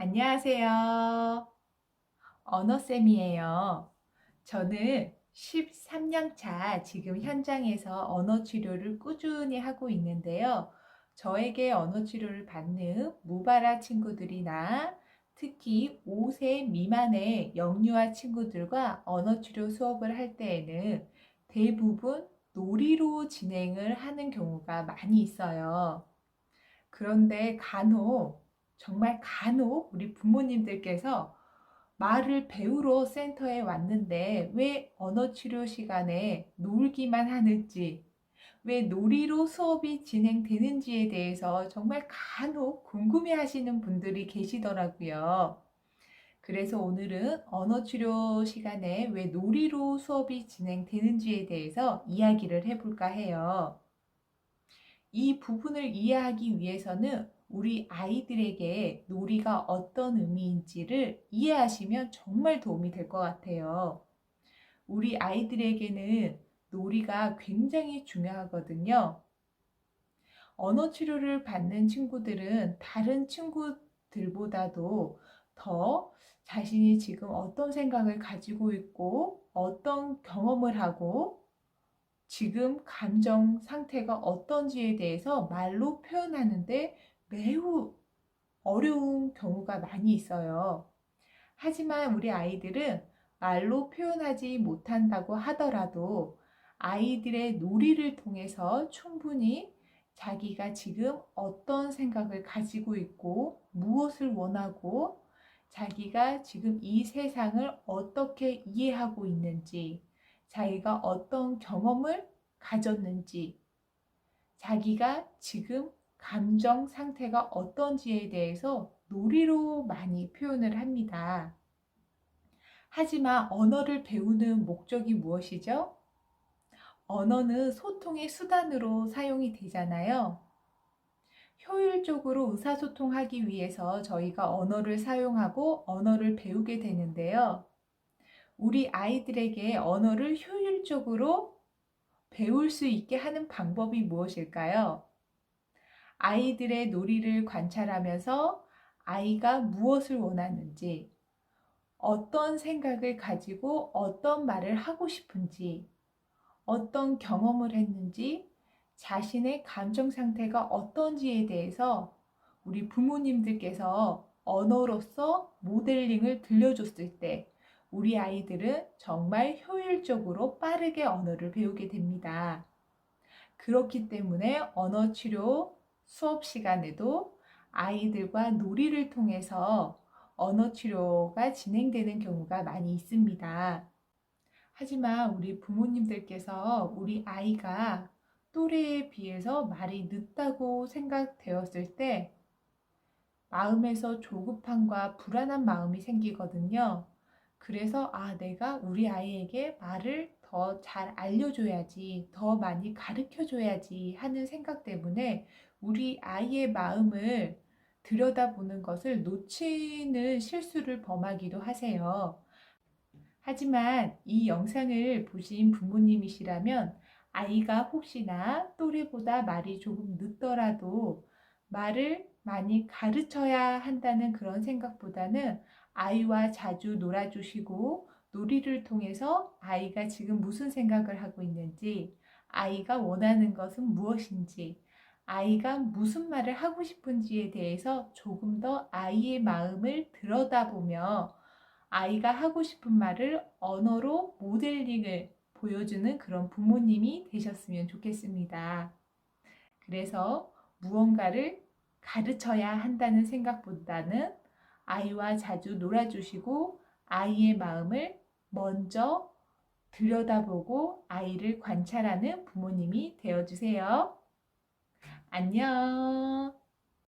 안녕하세요. 언어쌤이에요. 저는 13년 차 지금 현장에서 언어 치료를 꾸준히 하고 있는데요. 저에게 언어 치료를 받는 무발화 친구들이나 특히 5세 미만의 영유아 친구들과 언어 치료 수업을 할 때에는 대부분 놀이로 진행을 하는 경우가 많이 있어요. 그런데 간혹, 정말 간혹 우리 부모님들께서 말을 배우러 센터에 왔는데 왜 언어 치료 시간에 놀기만 하는지, 왜 놀이로 수업이 진행되는지에 대해서 정말 간혹 궁금해 하시는 분들이 계시더라고요. 그래서 오늘은 언어 치료 시간에 왜 놀이로 수업이 진행되는지에 대해서 이야기를 해볼까 해요. 이 부분을 이해하기 위해서는 우리 아이들에게 놀이가 어떤 의미인지를 이해하시면 정말 도움이 될 것 같아요. 우리 아이들에게는 놀이가 굉장히 중요하거든요. 언어 치료를 받는 친구들은 다른 친구들보다도 더 자신이 지금 어떤 생각을 가지고 있고 어떤 경험을 하고 지금 감정 상태가 어떤지에 대해서 말로 표현하는데 매우 어려운 경우가 많이 있어요. 하지만 우리 아이들은 말로 표현하지 못한다고 하더라도 아이들의 놀이를 통해서 충분히 자기가 지금 어떤 생각을 가지고 있고 무엇을 원하고 자기가 지금 이 세상을 어떻게 이해하고 있는지 자기가 어떤 경험을 가졌는지 자기가 지금 감정 상태가 어떤지에 대해서 놀이로 많이 표현을 합니다. 하지만 언어를 배우는 목적이 무엇이죠? 언어는 소통의 수단으로 사용이 되잖아요. 효율적으로 의사소통하기 위해서 저희가 언어를 사용하고 언어를 배우게 되는데요. 우리 아이들에게 언어를 효율적으로 배울 수 있게 하는 방법이 무엇일까요? 아이들의 놀이를 관찰하면서 아이가 무엇을 원하는지, 어떤 생각을 가지고 어떤 말을 하고 싶은지, 어떤 경험을 했는지, 자신의 감정 상태가 어떤지에 대해서 우리 부모님들께서 언어로서 모델링을 들려줬을 때 우리 아이들은 정말 효율적으로 빠르게 언어를 배우게 됩니다. 그렇기 때문에 언어 치료 수업 시간에도 아이들과 놀이를 통해서 언어 치료가 진행되는 경우가 많이 있습니다. 하지만 우리 부모님들께서 우리 아이가 또래에 비해서 말이 늦다고 생각되었을 때 마음에서 조급함과 불안한 마음이 생기거든요. 그래서 아, 내가 우리 아이에게 말을 더 잘 알려줘야지, 더 많이 가르쳐줘야지 하는 생각 때문에 우리 아이의 마음을 들여다보는 것을 놓치는 실수를 범하기도 하세요. 하지만 이 영상을 보신 부모님이시라면 아이가 혹시나 또래보다 말이 조금 늦더라도 말을 많이 가르쳐야 한다는 그런 생각보다는 아이와 자주 놀아주시고 놀이를 통해서 아이가 지금 무슨 생각을 하고 있는지, 아이가 원하는 것은 무엇인지, 아이가 무슨 말을 하고 싶은지에 대해서 조금 더 아이의 마음을 들여다보며 아이가 하고 싶은 말을 언어로 모델링을 보여주는 그런 부모님이 되셨으면 좋겠습니다. 그래서 무언가를 가르쳐야 한다는 생각보다는 아이와 자주 놀아주시고 아이의 마음을 먼저 들여다보고 아이를 관찰하는 부모님이 되어주세요. 안녕.